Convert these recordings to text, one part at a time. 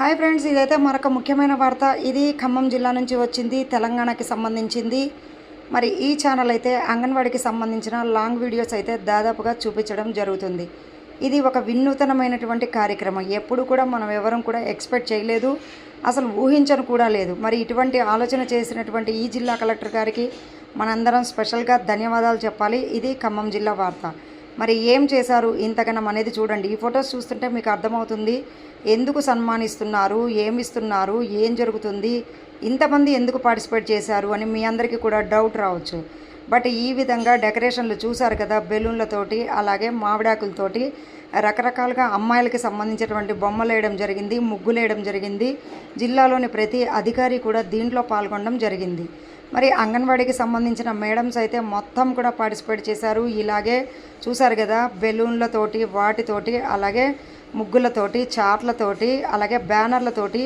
Hi friends ఇదైతే మరొక ముఖ్యమైన వార్త. ఇది ఖమ్మం జిల్లా నుంచి వచ్చింది తెలంగాణకి సంబంధించింది. మరి ఈ ఛానల్ అయితే అంగన్వాడికి సంబంధించిన లాంగ్ వీడియోస్ అయితే దాదాపుగా చూపించడం జరుగుతుంది. ఇది ఒక వినూతనమైనటువంటి కార్యక్రమం. ఎప్పుడు కూడా మనం ఎవరం కూడా ఎక్స్పెక్ట్ చేయలేదు అసలు ఊహించను కూడా లేదు. మరి ఇటువంటి ఆలోచన చేసినటువంటి ఈ జిల్లా కలెక్టర్ గారికి మనందరం స్పెషల్గా ధన్యవాదాలు చెప్పాలి. ఇది ఖమ్మం జిల్లా వార్త. మరి ఏం చేశారు ఇంతకనం అనేది చూడండి. ఈ ఫొటోస్ చూస్తుంటే మీకు అర్థమవుతుంది ఎందుకు సన్మానిస్తున్నారు ఏమిస్తున్నారు ఏం జరుగుతుంది ఇంతమంది ఎందుకు పార్టిసిపేట్ చేశారు అని మీ అందరికీ కూడా డౌట్ రావచ్చు. బట్ ఈ విధంగా డెకరేషన్లు చూశారు కదా బెలూన్లతోటి అలాగే మామిడాకులతోటి రకరకాలుగా అమ్మాయిలకి సంబంధించినటువంటి బొమ్మలు వేయడం జరిగింది ముగ్గులు వేయడం జరిగింది. జిల్లాలోని ప్రతి అధికారి కూడా దీంట్లో పాల్గొనడం జరిగింది. మరి అంగన్వాడీకి సంబంధించిన మేడమ్స్ అయితే మొత్తం కూడా పార్టిసిపేట్ చేశారు. ఇలాగే చూశారు కదా బెలూన్లతోటి వాటితోటి అలాగే ముగ్గులతోటి చాట్లతోటి అలాగే బ్యానర్లతోటి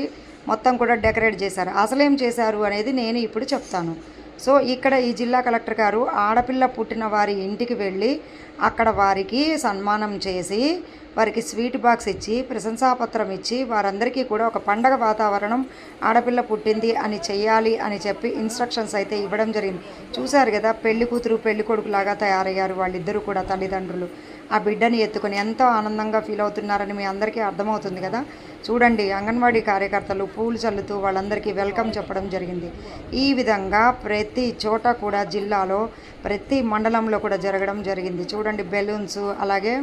మొత్తం కూడా డెకరేట్ చేశారు. అసలేం చేశారు అనేది నేను ఇప్పుడు చెప్తాను. సో ఇక్కడ ఈ జిల్లా కలెక్టర్ గారు ఆడపిల్ల పుట్టిన వారి ఇంటికి వెళ్ళి అక్కడ వారికి సన్మానం చేసి వారికి స్వీట్ బాక్స్ ఇచ్చి ప్రశంసాపత్రం ఇచ్చి వారందరికీ కూడా ఒక పండగ వాతావరణం ఆడపిల్ల పుట్టింది అని చెయ్యాలి అని చెప్పి ఇన్స్ట్రక్షన్స్ అయితే ఇవ్వడం జరిగింది. చూశారు కదా పెళ్ళి కూతురు పెళ్ళి కొడుకులాగా తయారయ్యారు వాళ్ళిద్దరూ కూడా తల్లిదండ్రులు. ఆ బిడ్డని ఎత్తుకొని ఎంతో ఆనందంగా ఫీల్ అవుతున్నారని మీ అందరికీ అర్థమవుతుంది కదా. చూడండి అంగన్వాడీ కార్యకర్తలు పూలు చల్లుతూ వాళ్ళందరికీ వెల్కమ్ చెప్పడం జరిగింది. ఈ విధంగా ప్రతి చోట కూడా జిల్లాలో ప్రతి మండలంలో కూడా జరగడం జరిగింది. చూడండి బెలూన్స్ అలాగే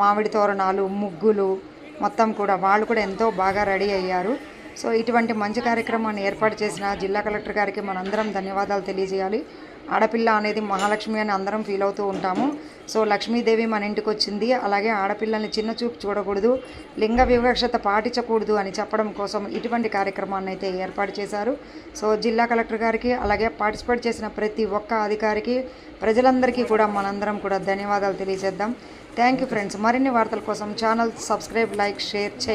మామిడి తోరణాలు ముగ్గులు మొత్తం కూడా వాళ్ళు కూడా ఎంతో బాగా రెడీ అయ్యారు. సో ఇటువంటి మంచి కార్యక్రమాన్ని ఏర్పాటు చేసిన జిల్లా కలెక్టర్ గారికి మనందరం ధన్యవాదాలు తెలియజేయాలి. ఆడపిల్ల అనేది మహాలక్ష్మి అని అందరం ఫీల్ అవుతూ ఉంటాము. సో లక్ష్మీదేవి మన ఇంటికి వచ్చింది. అలాగే ఆడపిల్లల్ని చిన్న చూపు చూడకూడదు లింగ వివక్షత పాటించకూడదు అని చెప్పడం కోసం ఇటువంటి కార్యక్రమాన్ని అయితే ఏర్పాటు చేశారు. సో జిల్లా కలెక్టర్ గారికి అలాగే పార్టిసిపేట్ చేసిన ప్రతి ఒక్క అధికారికి ప్రజలందరికీ కూడా మనందరం కూడా ధన్యవాదాలు తెలియజేద్దాం. Thank you friends. మరిన్ని వార్తల కోసం ఛానల్ సబ్స్క్రైబ్ లైక్ షేర్ చేయండి.